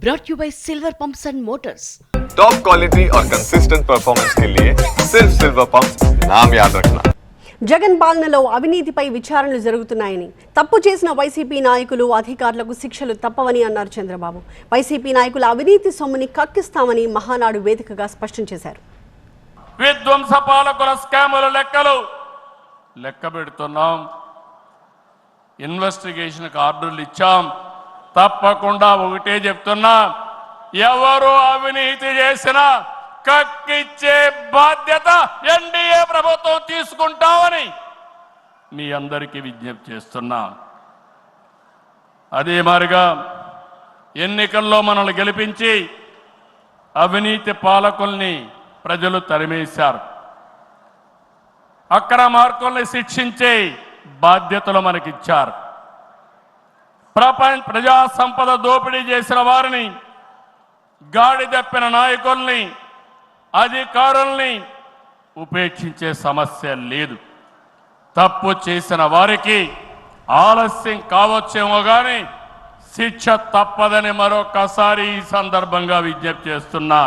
brought you by Silver Pumps and Motors. Top quality और consistent performance के लिए सिर्फ सिल्वर पंप नाम याद रखना జగన్ పాలనలో అవినీతిపై విచారణలు జరుగుతున్నాయని తప్పు చేసిన వైసీపీ నాయకులు అధికారులకు శిక్షలు తప్పవని అన్నారు చంద్రబాబు వైసీపీ నాయకుల అవినీతి సొమ్ముని కక్కిస్తామని మహానాడు వేదికగా స్పష్టం చేశారు విధ్వంస పాలకుల స్కాముల లెక్కలు లెక్క పెడుతున్నాం ఇన్వెస్టిగేషన్కి ఆర్డర్లు ఇచ్చాం తప్పకుండా ఒకటే చెప్తున్నా. ఎవరు అవినీతి చేసినా కక్కిచ్చే బాధ్యత ఎన్డీఏ ప్రభుత్వం తీసుకుంటామని మీ అందరికీ విజ్ఞప్తి చేస్తున్నా. అదే మారిగా ఎన్నికల్లో మనల్ని గెలిపించి అవినీతి పాలకుల్ని ప్రజలు తరిమేశారు. అక్రమార్కుల్ని శిక్షించే బాధ్యతలు మనకిచ్చారు. ప్రపంచ ప్రజా సంపద దోపిడీ చేసిన వారిని గాడి తప్పిన నాయకుల్ని అధికారుల్ని ఉపేక్షించే సమస్య లేదు. తప్పు చేసిన వారికి ఆలస్యం కావచ్చేమో కానీ శిక్ష తప్పదని మరొకసారి ఈ సందర్భంగా విజ్ఞప్తి చేస్తున్నా.